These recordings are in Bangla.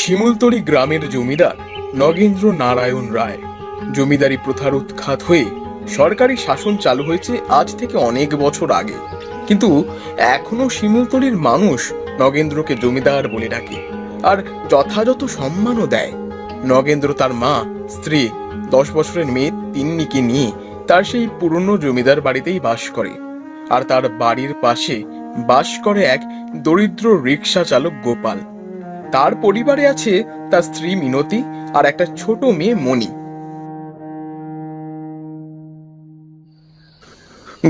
শিমুলতলি গ্রামের জমিদার নগেন্দ্র নারায়ণ রায়। জমিদারি প্রথার উৎখাত হয়ে সরকারি শাসন চালু হয়েছে আজ থেকে অনেক বছর আগে। কিন্তু এখনও শিমুলতলির মানুষ নগেন্দ্রকে জমিদার বলে ডাকে আর যথাযথ সম্মানও দেয়। নগেন্দ্র তার মা, স্ত্রী, দশ বছরের মেয়ে তিন্নিকে নিয়ে তার সেই পুরনো জমিদার বাড়িতেই বাস করে। আর তার বাড়ির পাশে বাস করে এক দরিদ্র রিক্সা চালক গোপাল। তার পরিবারে আছে তার স্ত্রী মিনতি আর একটা ছোট মেয়ে মণি।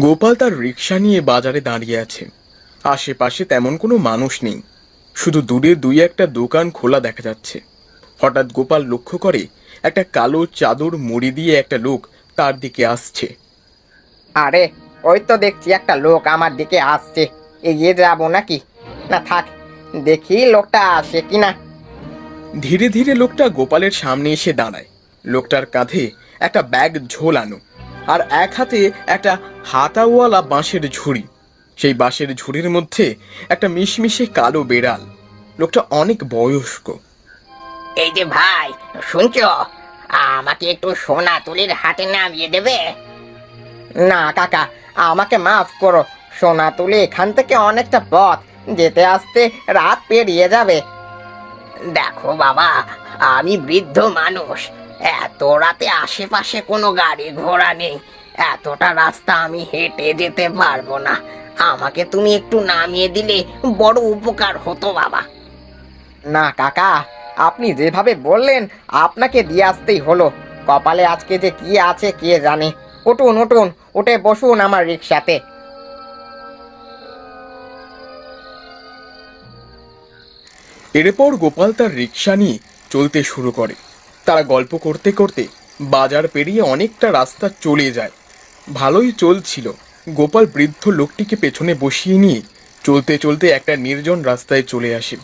গোপাল তার রিক্সা নিয়ে বাজারে দাঁড়িয়ে আছে। আশেপাশে তেমন কোনো মানুষ নেই। শুধু দূরে দুই একটা দোকান খোলা দেখা যাচ্ছে। হঠাৎ গোপাল লক্ষ্য করে একটা কালো চাদর মুড়ি দিয়ে একটা লোক তার দিকে আসছে। আরে, ওই তো দেখছি একটা লোক আমার দিকে আসছে। এগিয়ে যাব নাকি? না থাক দেখি লোকটা আসে কিনা। ধীরে ধীরে লোকটা গোপালের সামনে এসে দাঁড়ায়। লোকটার কাঁধে একটা ব্যাগ ঝোলানো আর এক হাতে একটা হাতাওয়ালা বাঁশের ঝুড়ি। সেই বাঁশের ঝুড়ির মধ্যে একটা মিশমিশে কালো বেড়াল। লোকটা অনেক বয়স্ক। এই যে ভাই শুনছো? আমাকে একটু সোনা তুলির হাতে নামিয়ে দেবে? না কাকা আমাকে মাফ করো। সোনা তুলি এখান থেকে অনেকটা পথ যেতে আসতে রাত পেরিয়ে যাবে। দেখো বাবা, আমি বৃদ্ধ মানুষ। এত রাতে আশেপাশে কোনো গাড়ি ঘোড়া নেই। এতটা রাস্তা আমি হেঁটে যেতে পারব না। আমাকে তুমি একটু নামিয়ে দিলে বড় উপকার হতো বাবা। না কাকা, আপনি যেভাবে বললেন, আপনাকে দিয়ে আসতেই হলো। কপালে আজকে যে কি আছে কে জানে। উঠুন উঠুন, উঠে বসুন আমার রিক্সাতে এরপর গোপাল তার রিক্সা নিয়ে চলতে শুরু করে। তারা গল্প করতে করতে বাজার পেরিয়ে অনেকটা রাস্তা চলে যায়। ভালোই চলছিল। গোপাল বৃদ্ধ লোকটিকে পেছনে বসিয়ে নিয়ে চলতে চলতে একটা নির্জন রাস্তায় চলে আসে।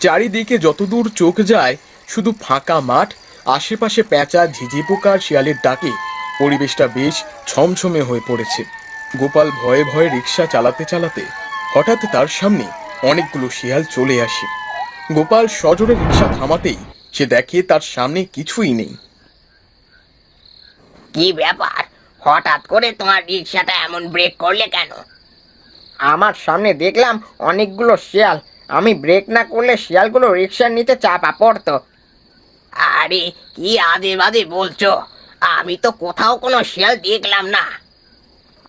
চারিদিকে যতদূর চোখ যায়, শুধু ফাঁকা মাঠ, আশেপাশে প্যাঁচা, ঝিঝি পোকার শিয়ালের ডাকে পরিবেশটা বেশ ছমছমে হয়ে পড়েছে। গোপাল ভয়ে ভয়ে রিক্সা চালাতে চালাতে হঠাৎ তার সামনে অনেকগুলো শিয়াল চলে আসে। গোপাল সজোরে রিক্সা থামাতেই সে দেখে তার সামনে কিছুই নেই। কি ব্যাপার? হঠাৎ করে তোমার রিক্সাটা এমন ব্রেক করলে কেন? আমার সামনে দেখলাম অনেকগুলো শিয়াল। আমি ব্রেক না করলে শিয়ালগুলো রিক্সার নিচে চাপা পড়তো। আরে, কি আদে বাদে বলছো? আমি তো কোথাও কোনো শিয়াল দেখলাম না।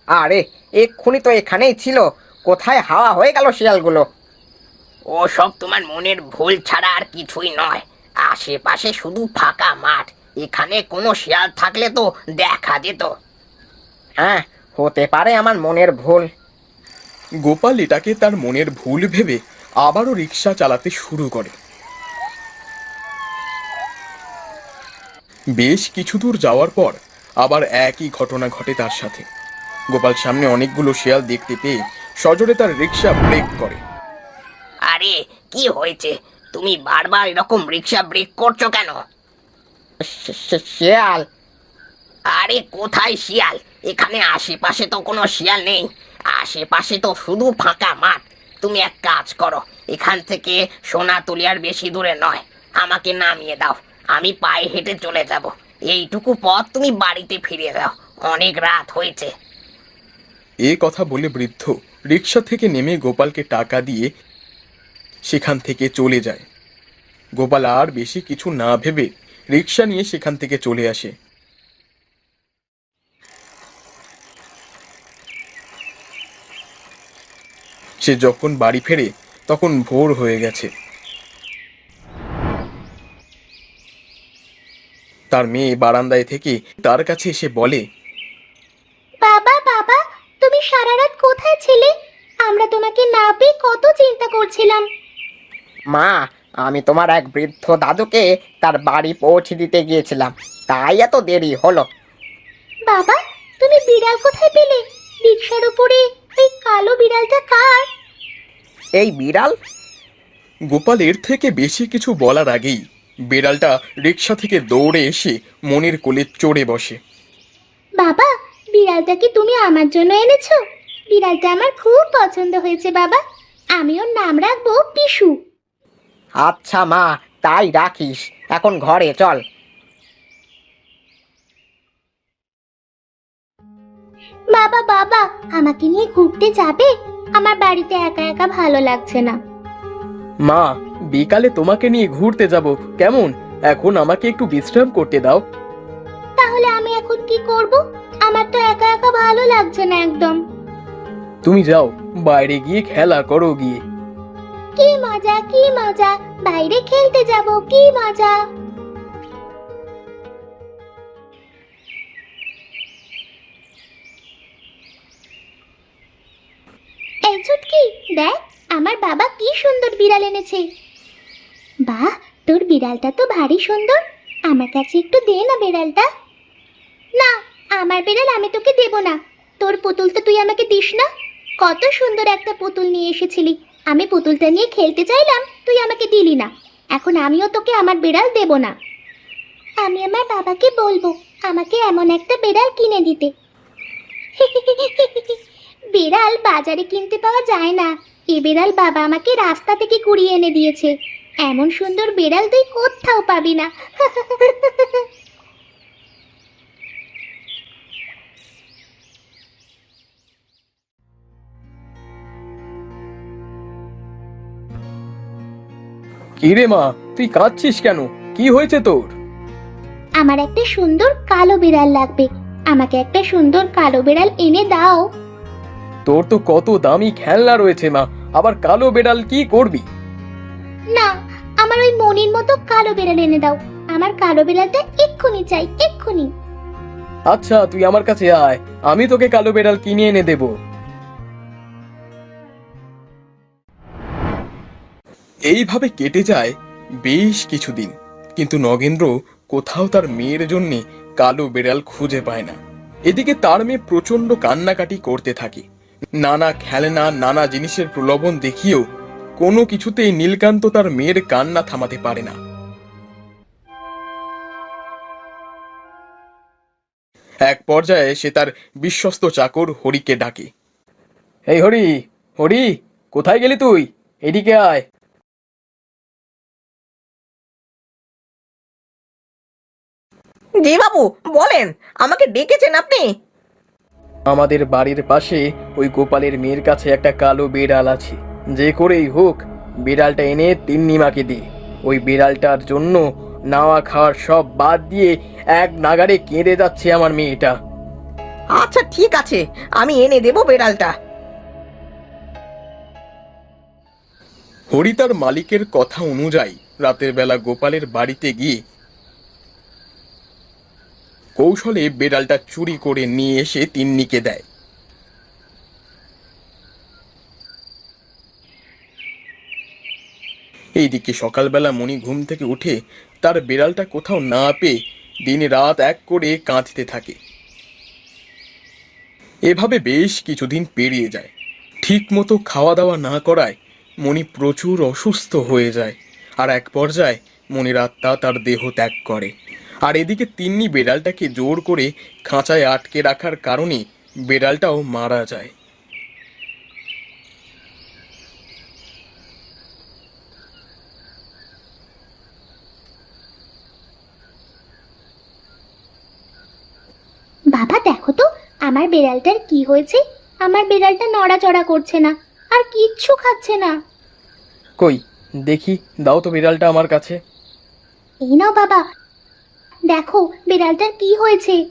আরে, এক্ষুনি তো এখানেই ছিল। কোথায় হাওয়া হয়ে গেল শিয়ালগুলো? ও সব তোমার মনের ভুল ছাড়া আর কিছুই নয়। আশেপাশে শুধু ফাঁকা মাঠ। এখানে কোনো শিয়াল থাকলে তো দেখা যেত। হ্যাঁ হতে পারে আমার মনের ভুল। গোপাল এটাকে তার মনের ভুল ভেবে আবারও রিক্সা চালাতে শুরু করে। বেশ কিছু দূর যাওয়ার পর আবার একই ঘটনা ঘটে তার সাথে। গোপাল সামনে অনেকগুলো শিয়াল দেখতে পেয়ে সজোরে তার রিক্সা ব্রেক করে। আরে কি হয়েছে? তুমি বারবার এরকম রিক্সা ব্রেক করছ কেন? শিয়াল। আরে কোথায় শিয়াল? এখানে আশেপাশে তো কোনো শিয়াল নেই। আশেপাশে তো শুধু ফাঁকা মাঠ। তুমি এক কাজ করো এখান থেকে সোনা তুলিয়ার বেশি দূরে নয়। আমাকে নামিয়ে দাও। আমি পায়ে হেঁটে চলে যাব। এইটুকু পথ তুমি বাড়িতে ফিরে দাও। অনেক রাত হয়েছে। এ কথা বলে বৃদ্ধ রিক্সা থেকে নেমে গোপালকে টাকা দিয়ে সেখান থেকে চলে যায়। গোপাল আর বেশি কিছু না ভেবে রিক্সা নিয়ে সেখান থেকে চলে আসে। সে যখন বাড়ি ফেরে, তখন ভোর হয়ে গেছে। তার মেয়ে বারান্দায় থেকে তার কাছে এসে বলে বাবা বাবা তুমি সারা রাত কোথায় ছিলে আমরা তোমাকে না পেয়ে কত চিন্তা করছিলাম মা আমি তোমার এক বৃদ্ধ দাদুকে তার বাড়ি পৌঁছে দিতে গিয়েছিলাম। তাই এত দেরি হলো। বাবা তুমি বিড়াল কোথায় পেলে? রিক্সার উপরে ওই কালো বিড়ালটা কার? এই বিড়াল? গোপাল এর থেকে বেশি কিছু বলার আগেই বিড়ালটা রিক্সা থেকে দৌড়ে এসে মনির কোলে চড়ে বসে। বাবা বিড়ালটা কি তুমি আমার জন্য এনেছো? বিড়ালটা আমার খুব পছন্দ হয়েছে বাবা। আমি ওর নাম রাখব পিসু। আচ্ছা মা তাই রাখিস। এখন ঘরে চল। বাবা বাবা আমাকে নিয়ে ঘুরতে যাবে? আমার বাড়িতে একা একা ভালো লাগছে না। মা বিকালে তোমাকে নিয়ে ঘুরতে যাব। কেমন? এখন আমাকে একটু বিশ্রাম করতে দাও। তাহলে আমি এখন কি করব? আমার তো একা একা ভালো লাগছে না একদম। তুমি যাও বাইরে গিয়ে খেলা করো গিয়ে। কি মজা কি মজা? বাইরে খেলতে যাব, কি মজা? এই চুটকি, দেখ, আমার বাবা কি সুন্দর বিড়াল এনেছে। বাহ, তোর বিড়ালটা তো ভারী সুন্দর। আমার কাছে একটু দে না বিড়ালটা। না, আমার বিড়াল আমি তোকে দেব না। তোর পুতুল তো তুই আমাকে দিস না। কত সুন্দর একটা পুতুল নিয়ে এসেছিলি। আমি পুতুলটা নিয়ে খেলতে চাইলাম, তুই আমাকে দিলি না। এখন আমিও তোকে আমার বিড়াল দেব না। আমি আমার বাবাকে বলব, আমাকে এমন একটা বিড়াল কিনে দিতে। বিড়াল বাজারে কিনতে পাওয়া যায় না। এ বিড়াল বাবা আমাকে রাস্তা থেকে কুড়িয়ে এনে দিয়েছে। এমন সুন্দর বিড়াল তুই কোথাও পাবি না। কি রে মা তুই কাঁদছিস কেন? কি হয়েছে তোর? আমার একটা সুন্দর কালো বিড়াল লাগবে। আমাকে একটা সুন্দর কালো বিড়াল এনে দাও। তোর তো কত দামি খেলনা রয়েছে মা আবার কালো বেড়াল কি করবি? না আমার ওই মনির মতো কালো বিড়াল এনে দাও। আমার কালো বিড়ালটা এক্ষুনি চাই এক্ষুনি। আচ্ছা তুই আমার কাছে আয় আমি তোকে কালো বেড়াল কিনে এনে দেব। এইভাবে কেটে যায় বেশ কিছুদিন। কিন্তু নগেন্দ্র কোথাও তার মেয়ের জন্য কালো বেড়াল খুঁজে পায় না। এদিকে তার মেয়ে প্রচণ্ড কান্নাকাটি করতে থাকে। নানা খেলনা, নানা জিনিসের প্রলোভন দেখিয়েও কোনো কিছুতেই নীলকান্ত তার মেয়ের কান্না থামাতে পারে না। এক পর্যায়ে সে তার বিশ্বস্ত চাকর হরিকে ডাকে। এই হরি হরি, কোথায় গেলি তুই? এদিকে আয়। জি বাবু বলেন আমাকে ডেকেছেন আপনি? আমাদের বাড়ির পাশে ওই গোপালের মেয়ের কাছে একটা কালো বিড়াল আছে। যে করেই হোক বিড়ালটা এনে তিন্নিমাকে দি। ওই বিড়ালটার জন্য নাওয়া খাওয়ার সব বাদ দিয়ে এক নাগারে কেঁদে যাচ্ছে আমার মেয়েটা। আচ্ছা ঠিক আছে আমি এনে দেবো বিড়ালটা। হরি তার মালিকের কথা অনুযায়ী রাতের বেলা গোপালের বাড়িতে গিয়ে কৌশলে বেড়ালটা চুরি করে নিয়ে এসে তিন্নিকে দেয়। এইদিকে সকালবেলা মণি ঘুম থেকে উঠে তার বেড়ালটা কোথাও না পেয়ে দিন রাত এক করে কাঁদতে থাকে। এভাবে বেশ কিছুদিন পেরিয়ে যায়। ঠিক মতো খাওয়া দাওয়া না করায় মণি প্রচুর অসুস্থ হয়ে যায়। আর এক পর্যায়ে মনির আত্মা তার দেহ ত্যাগ করে। আর এদিকে তিন্নি বেড়ালটাকে জোর করে খাঁচায় আটকে রাখার কারণে বেড়ালটাও মারা যায়। বাবা দেখো তো আমার বিড়ালটার কি হয়েছে? আমার বিড়ালটা নড়াচড়া করছে না আর কিচ্ছু খাচ্ছে না। কই দেখি দাও তো বিড়ালটা আমার কাছে। এই নাও বাবা দেখো বিড়ালটার কি হয়েছে?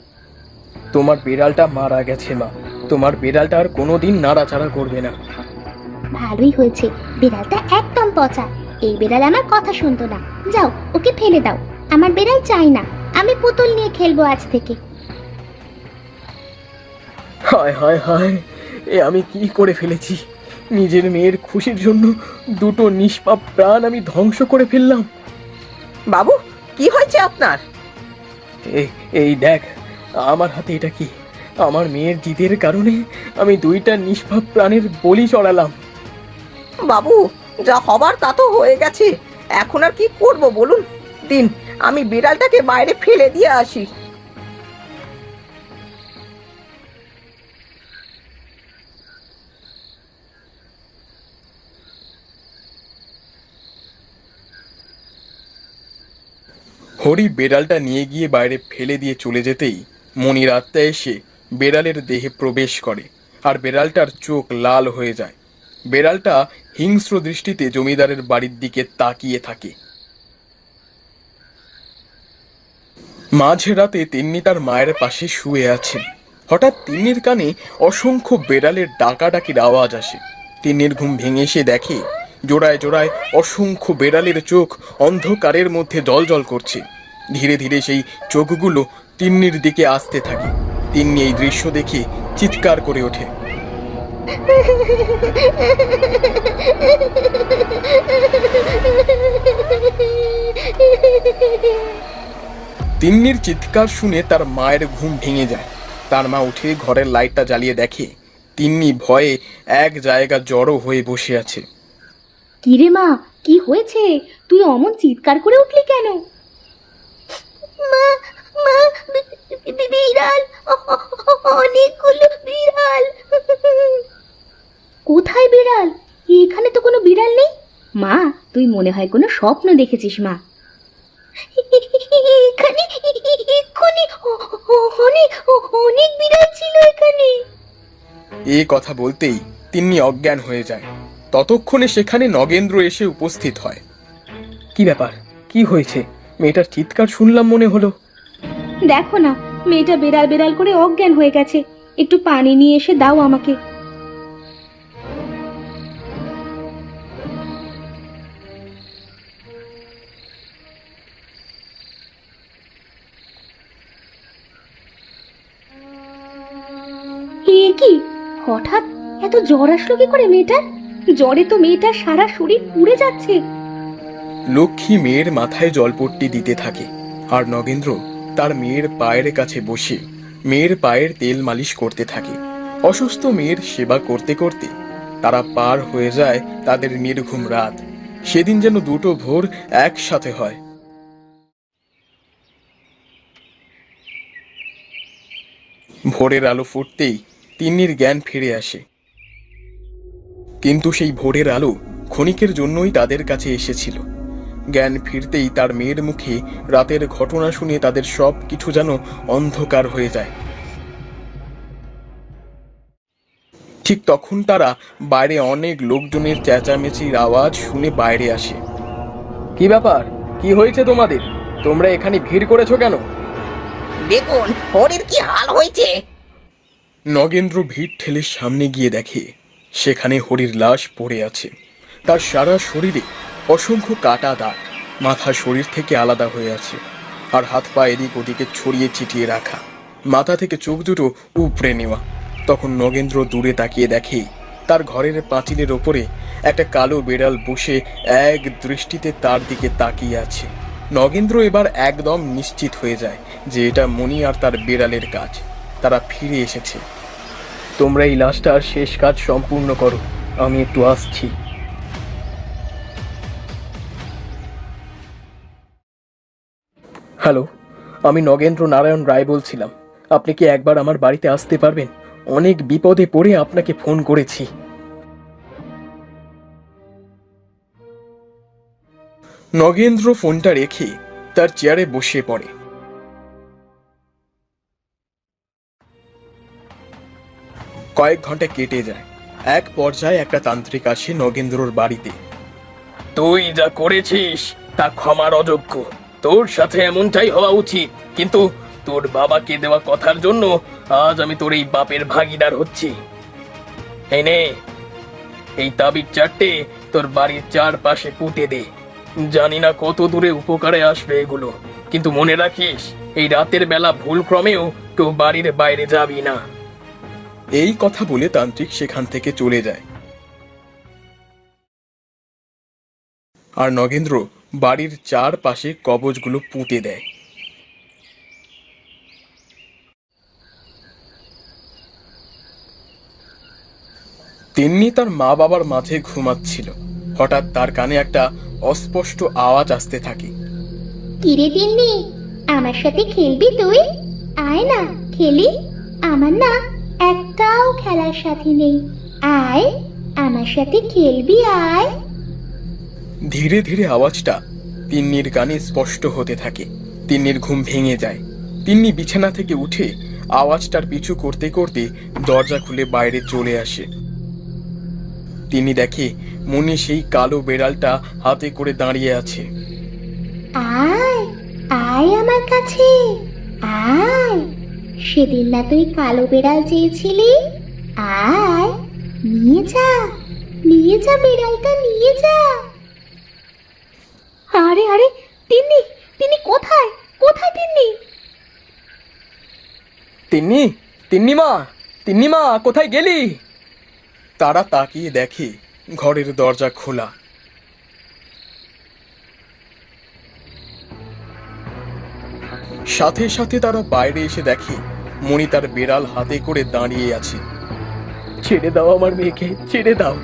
তোমার বিড়ালটা মারা গেছে মা। তোমার বিড়ালটা আর কোনোদিন নাড়াচাড়া করবে না। ভালোই হয়েছে। বিড়ালটা একদম পচা। এই বিড়াল আমার কথা শুনতো না। যাও ওকে ফেলে দাও। আমার বিড়াল চাই না। আমি পুতুল নিয়ে খেলব আজ থেকে। হায় হায় হায় এ আমি কি করে ফেলেছি? নিজের মেয়ের খুশির জন্য দুটো নিষ্পাপ প্রাণ আমি ধ্বংস করে ফেললাম। বাবু কি হয়েছে আপনার? এই এই দেখ, আমার হাতে এটা কি? আমার মেয়ের জিদের কারণে আমি দুইটা নিষ্পাপ প্রাণের বলি চড়ালাম। বাবু, যা হবার তা তো হয়ে গেছে। এখন আর কি করব বলুন? দিন, আমি বিড়ালটাকে বাইরে ফেলে দিয়ে আসি। হরি বেড়ালটা নিয়ে গিয়ে বাইরে ফেলে দিয়ে চলে যেতেই মনির আত্মা এসে বেড়ালের দেহে প্রবেশ করে আর বেড়ালটার চোখ লাল হয়ে যায়। বেড়ালটা হিংস্র দৃষ্টিতে জমিদারের বাড়ির দিকে তাকিয়ে থাকে। মাঝে রাতে তিন্নি তার মায়ের পাশে শুয়ে আছেন হঠাৎ তিন্নির কানে অসংখ্য বেড়ালের ডাকাডাকির আওয়াজ আসে। তিন্নির ঘুম ভেঙে এসে দেখে, জোড়ায় জোড়ায় অসংখ্য বেড়ালের চোখ অন্ধকারের মধ্যে জল করছে। ধীরে ধীরে সেই চোখগুলো তিন্নির দিকে আসতে থাকে। তিন্নি এই দৃশ্য দেখে চিৎকার করে ওঠে। তিন্নির চিৎকার শুনে তার মায়ের ঘুম ভেঙে যায়। তার মা উঠে ঘরের লাইটটা জ্বালিয়ে দেখে, তিন্নি ভয়ে এক জায়গা জড়ো হয়ে বসে আছে। কিরে মা, কি হয়েছে? তুই অমন চিৎকার করে উঠলি কেন? মা মা বিড়াল অনেকগুলো বিড়াল। কোথায় বিড়াল? এখানে তো কোনো বিড়াল নেই। মা তুই মনে হয় কোনো স্বপ্ন দেখেছিস মা। এখানে এক্ষুনি অনেক অনেক বিড়াল ছিল এখানে। এ কথা বলতেই তিন্নি অজ্ঞান হয়ে যায়। ততক্ষণে সেখানে নগেন্দ্র এসে উপস্থিত হয়। কি ব্যাপার? কি হয়েছে? মেয়েটার চিৎকার শুনলাম মনে হলো। দেখো না, মেয়েটা বেড়াল বেড়াল করে অজ্ঞান হয়ে গেছে। একটু পানি নিয়ে এসে দাও আমাকে। কি? হঠাৎ এত জ্বর আসলো কি করে মেয়েটার? জ্বরে তো মেয়েটার সারা শরীর পুড়ে যাচ্ছে। লক্ষ্মী মেয়ের মাথায় জলপট্টি দিতে থাকে, আর নগেন্দ্র তার মেয়ের পায়ের কাছে বসে মেয়ের পায়ের তেল মালিশ করতে থাকে। অসুস্থ মেয়ের সেবা করতে করতে তারা পার হয়ে যায় তাদের নির্ঘুম রাত। সেদিন যেন দুটো ভোর একসাথে হয়। ভোরের আলো ফুটতেই তিন্নির জ্ঞান ফিরে আসে। কিন্তু সেই ভোরের আলো ক্ষণিকের জন্যই তাদের কাছে এসেছিল। জ্ঞান ফিরতেই তার মেয়ের মুখে রাতের ঘটনা শুনে তাদের সব কিছু যেন অন্ধকার হয়ে যায়। ঠিক তখন তারা বাইরে অনেক লোকজনের চেঁচামেচির আওয়াজ শুনে বাইরে আসে। কি ব্যাপার? কি হয়েছে তোমাদের? তোমরা এখানে ভিড় করেছ কেন? দেখুন হরির কি হাল হয়েছে? নগেন্দ্র ভিড় ঠেলে সামনে গিয়ে দেখে সেখানে হরির লাশ পড়ে আছে। তার সারা শরীরে অসংখ্য কাটা দাগ মাথা শরীর থেকে আলাদা হয়ে আছে আর হাত পা এদিক ওদিকে ছড়িয়ে ছিটিয়ে রাখা। মাথা থেকে চোখ দুটো উপড়ে নেওয়া। তখন নগেন্দ্র দূরে তাকিয়ে দেখে তার ঘরের পাঁচিলের ওপরে একটা কালো বেড়াল বসে এক দৃষ্টিতে তার দিকে তাকিয়ে আছে। নগেন্দ্র এবার একদম নিশ্চিত হয়ে যায় যে এটা মণি আর তার বেড়ালের কাজ। তারা ফিরে এসেছে। তোমরা এই লাশটার শেষ কাজ সম্পূর্ণ করো। আমি একটু আসছি। হ্যালো, আমি নগেন্দ্র নারায়ণ রায় বলছিলাম। আপনি কি একবার আমার বাড়িতে আসতে পারবেন? অনেক বিপদে পড়ে আপনাকে ফোন করেছি। নগেন্দ্র ফোনটা রেখে তার চেয়ারে বসে পড়ে। কয়েক ঘণ্টা কেটে যায়। এক পর্যায়ে একটা তান্ত্রিক আসে নগেন্দ্রর বাড়িতে। তুই যা করেছিস তা ক্ষমার অযোগ্য। তোর সাথে এমনটাই হওয়া উচিত। কিন্তু তোর বাবাকে দেওয়া কথার জন্য আজ আমি তোর এই বাপের ভাগিদার হচ্ছি। এই নে, এই তাবির চারটে তোর বাড়ির চারপাশে পুঁতে দে। জানি না কত দূরে উপকারে আসবে এগুলো, কিন্তু মনে রাখিস, এই রাতের বেলা ভুল ক্রমেও কেউ বাড়ির বাইরে যাবি না। এই কথা বলে তান্ত্রিক সেখান থেকে চলে যায়। আর নগেন্দ্র বাড়ির চারপাশে কবচগুলো পুঁতে দেয়। তিন্নি তার মা বাবার মাঝে ঘুমাচ্ছিল। হঠাৎ তার কানে একটা অস্পষ্ট আওয়াজ আসতে থাকে। কিরে দিন্নি আমার সাথে খেলবি তুই? আয় না, খেলি। আমার না একটাও খেলার সাথে নেই। আয়, আমার সাথে খেলবি, আয়। ধীরে ধীরে আওয়াজটা তিন্নির কানে স্পষ্ট হতে থাকে। তিন্নির ঘুম ভেঙে যায়। তিন্নি বিছানা থেকে উঠে আওয়াজটার পিছু করতে করতে দরজা খুলে বাইরে চলে আসে। তিনি দেখে মনে সেই কালো বেড়ালটা হাতে করে দাঁড়িয়ে আছে। আয় আয় আমার কাছে, আয়। সেদিন না তুই কালো বেড়াল চেয়েছিলি? আয়, নিয়ে যা নিয়ে যা বেড়ালটা, নিয়ে যা। আরে আরে, তিন্নি তিনি কোথায়? কোথায় তিন্নি? তিন্নি কোথায় গেলি? তারা তাকিয়ে দেখে ঘরের দরজা খোলা। সাথে সাথে তারা বাইরে এসে দেখে মণি তার বেড়াল হাতে করে দাঁড়িয়ে আছে। ছেড়ে দাও আমার মেয়েকে, ছেড়ে দাও।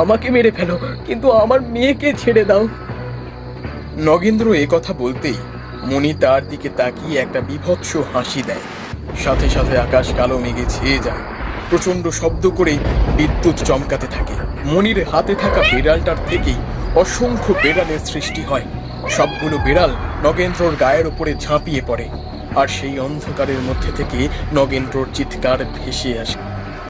আমাকে মেরে ফেলো, কিন্তু আমার মেয়েকে ছেড়ে দাও। নগেন্দ্র কথা বলতেই মণি তার দিকে তাকিয়ে একটা বিভৎস হাসি দেয়। সাথে সাথে আকাশ কালো মেঘে ছেয়ে যায়। প্রচণ্ড শব্দ করে বিদ্যুৎ চমকাতে থাকে। মনির হাতে থাকা বিড়ালটার থেকেই অসংখ্য বেড়ালের সৃষ্টি হয়। সবগুলো বিড়াল নগেন্দ্রর গায়ের উপরে ঝাঁপিয়ে পড়ে। আর সেই অন্ধকারের মধ্যে থেকে নগেন্দ্রর চিৎকার ভেসে আসে।